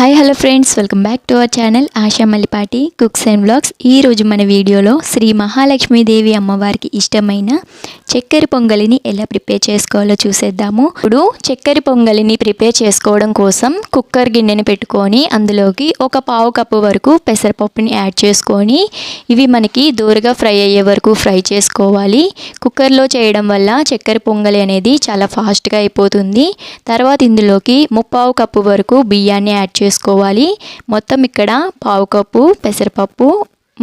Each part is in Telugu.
Hi hello friends welcome back to our channel Asha Mallipati cooks and blogs ఈరోజు మన వీడియోలో శ్రీ మహాలక్ష్మీదేవి అమ్మవారికి ఇష్టమైన చక్కెర పొంగలిని ఎలా ప్రిపేర్ చేసుకోవాలో చూసేద్దాము. ఇప్పుడు చక్కెర పొంగలిని ప్రిపేర్ చేసుకోవడం కోసం కుక్కర్ గిన్నెని పెట్టుకొని అందులోకి ఒక పావు కప్పు వరకు పెసరపప్పుని యాడ్ చేసుకొని ఇవి మనకి దూరగా ఫ్రై అయ్యే వరకు ఫ్రై చేసుకోవాలి. కుక్కర్లో చేయడం వల్ల చక్కెర పొంగలి అనేది చాలా ఫాస్ట్గా అయిపోతుంది. తర్వాత ఇందులోకి ముప్పావు కప్పు వరకు బియ్యాన్ని యాడ్ చేసుకోవాలి మొత్తం ఇక్కడ పావు కప్పు పెసరపప్పు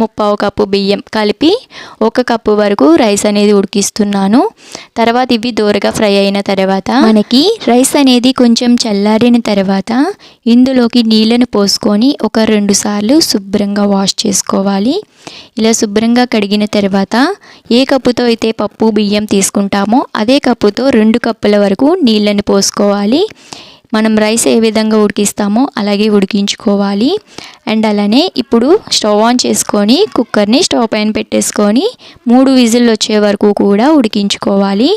ముప్పావు కప్పు బియ్యం కలిపి ఒక కప్పు వరకు రైస్ అనేది ఉడికిస్తున్నాను. తర్వాత ఇవి దూరగా ఫ్రై అయిన తర్వాత మనకి రైస్ అనేది కొంచెం చల్లారిన తర్వాత ఇందులోకి నీళ్ళను పోసుకొని ఒక రెండు సార్లు శుభ్రంగా వాష్ చేసుకోవాలి. ఇలా శుభ్రంగా కడిగిన తర్వాత ఏ కప్పుతో అయితే పప్పు బియ్యం తీసుకుంటామో అదే కప్పుతో రెండు కప్పుల వరకు నీళ్ళని పోసుకోవాలి. మనం రైస్ ఏ విధంగా ఉడికిస్తామో అలాగే ఉడికించుకోవాలి. అండ్ అలానే ఇప్పుడు స్టవ్ ఆన్ చేసుకొని కుక్కర్ని స్టవ్ పైన పెట్టేసుకొని మూడు విజిల్లు వచ్చే వరకు కూడా ఉడికించుకోవాలి.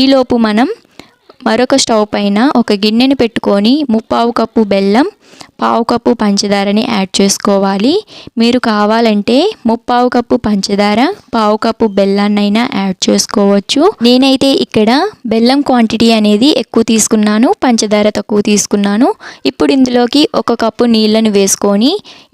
ఈలోపు మనం మరొక స్టవ్ పైన ఒక గిన్నెని పెట్టుకొని ముప్పావు కప్పు బెల్లం పావు కప్పు పంచదారని యాడ్ చేసుకోవాలి. మీరు కావాలంటే ముప్పావు కప్పు పంచదార పావు కప్పు బెల్లాన్నైనా యాడ్ చేసుకోవచ్చు. నేనైతే ఇక్కడ బెల్లం క్వాంటిటీ అనేది ఎక్కువ తీసుకున్నాను పంచదార తక్కువ తీసుకున్నాను. ఇప్పుడు ఇందులోకి ఒక కప్పు నీళ్ళను వేసుకొని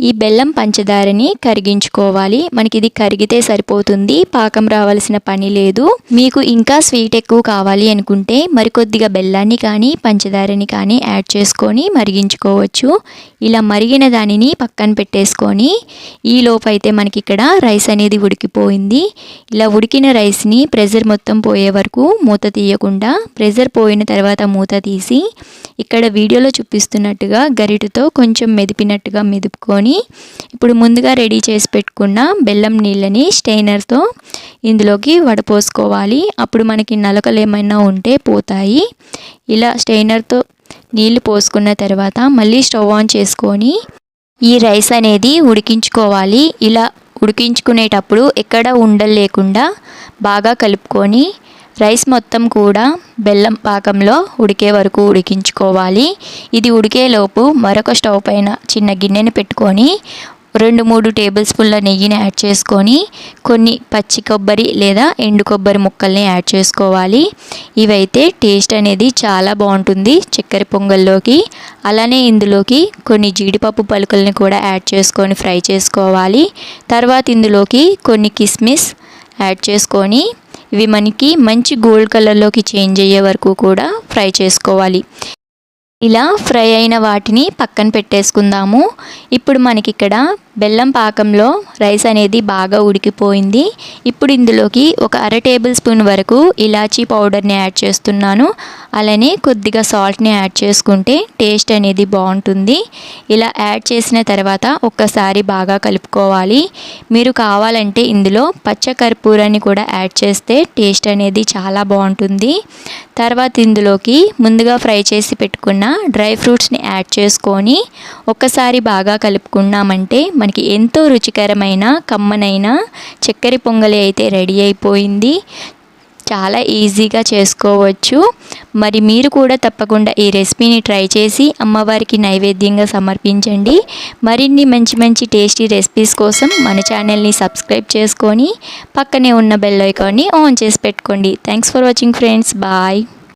ఈ బెల్లం పంచదారని కరిగించుకోవాలి. మనకి ఇది కరిగితే సరిపోతుంది పాకం రావాల్సిన పని లేదు. మీకు ఇంకా స్వీట్ ఎక్కువ కావాలి అనుకుంటే మరికొద్దిగా బెల్లాన్ని కానీ పంచదారని కానీ యాడ్ చేసుకొని మరిగించుకోవచ్చు. ఇలా మరిగిన దానిని పక్కన పెట్టేసుకొని ఈ అయితే మనకి ఇక్కడ రైస్ అనేది ఉడికిపోయింది. ఇలా ఉడికిన రైస్ని ప్రెజర్ మొత్తం పోయే వరకు మూత తీయకుండా ప్రెజర్ పోయిన తర్వాత మూత తీసి ఇక్కడ వీడియోలో చూపిస్తున్నట్టుగా గరిటతో కొంచెం మెదిపినట్టుగా మెదుపుకొని ఇప్పుడు ముందుగా రెడీ చేసి పెట్టుకున్న బెల్లం నీళ్ళని స్టెయినర్తో ఇందులోకి వడపోసుకోవాలి. అప్పుడు మనకి నలకలు ఏమైనా ఉంటే పోతాయి. ఇలా స్టెయినర్తో నీళ్ళు పోసుకున్న తర్వాత మళ్ళీ స్టవ్ ఆన్ చేసుకొని ఈ రైస్ అనేది ఉడికించుకోవాలి. ఇలా ఉడికించుకునేటప్పుడు ఎక్కడ ఉండలు లేకుండా బాగా కలుపుకొని రైస్ మొత్తం కూడా బెల్లం పాకంలో ఉడికే వరకు ఉడికించుకోవాలి. ఇది ఉడికేలోపు మరొక స్టవ్ పైన చిన్న గిన్నెని పెట్టుకొని రెండు మూడు టేబుల్ స్పూన్ల నెయ్యిని యాడ్ చేసుకొని కొన్ని పచ్చి కొబ్బరి లేదా ఎండు కొబ్బరి ముక్కల్ని యాడ్ చేసుకోవాలి. ఇవైతే టేస్ట్ అనేది చాలా బాగుంటుంది చక్కెర పొంగల్లోకి. అలానే ఇందులోకి కొన్ని జీడిపప్పు పలుకుల్ని కూడా యాడ్ చేసుకొని ఫ్రై చేసుకోవాలి. తర్వాత ఇందులోకి కొన్ని కిస్మిస్ యాడ్ చేసుకొని ఇవి మనకి మంచి గోల్డ్ కలర్లోకి చేంజ్ అయ్యే వరకు కూడా ఫ్రై చేసుకోవాలి. ఇలా ఫ్రై అయిన వాటిని పక్కన పెట్టేసుకుందాము. ఇప్పుడు మనకి ఇక్కడ బెల్లం పాకంలో రైస్ అనేది బాగా ఉడికిపోయింది. ఇప్పుడు ఇందులోకి ఒక అర టేబుల్ స్పూన్ వరకు ఇలాచీ పౌడర్ని యాడ్ చేస్తున్నాను. అలానే కొద్దిగా సాల్ట్ని యాడ్ చేసుకుంటే టేస్ట్ అనేది బాగుంటుంది. ఇలా యాడ్ చేసిన తర్వాత ఒక్కసారి బాగా కలుపుకోవాలి. మీరు కావాలంటే ఇందులో పచ్చకర్పూరాన్ని కూడా యాడ్ చేస్తే టేస్ట్ అనేది చాలా బాగుంటుంది. తర్వాత ఇందులోకి ముందుగా ఫ్రై చేసి పెట్టుకున్న డ్రై ఫ్రూట్స్ని యాడ్ చేసుకొని ఒక్కసారి బాగా కలుపుకున్నామంటే మనకి ఎంతో రుచికరమైన కమ్మనైన చక్కెర పొంగలి అయితే రెడీ అయిపోయింది. చాలా ఈజీగా చేసుకోవచ్చు. మరి మీరు కూడా తప్పకుండా ఈ రెసిపీని ట్రై చేసి అమ్మవారికి నైవేద్యంగా సమర్పించండి. మరిన్ని మంచి మంచి టేస్టీ రెసిపీస్ కోసం మన ఛానల్ని సబ్స్క్రైబ్ చేసుకొని పక్కనే ఉన్న బెల్ ఐకాన్ని ఆన్ చేసి పెట్టుకోండి. Thanks for watching friends bye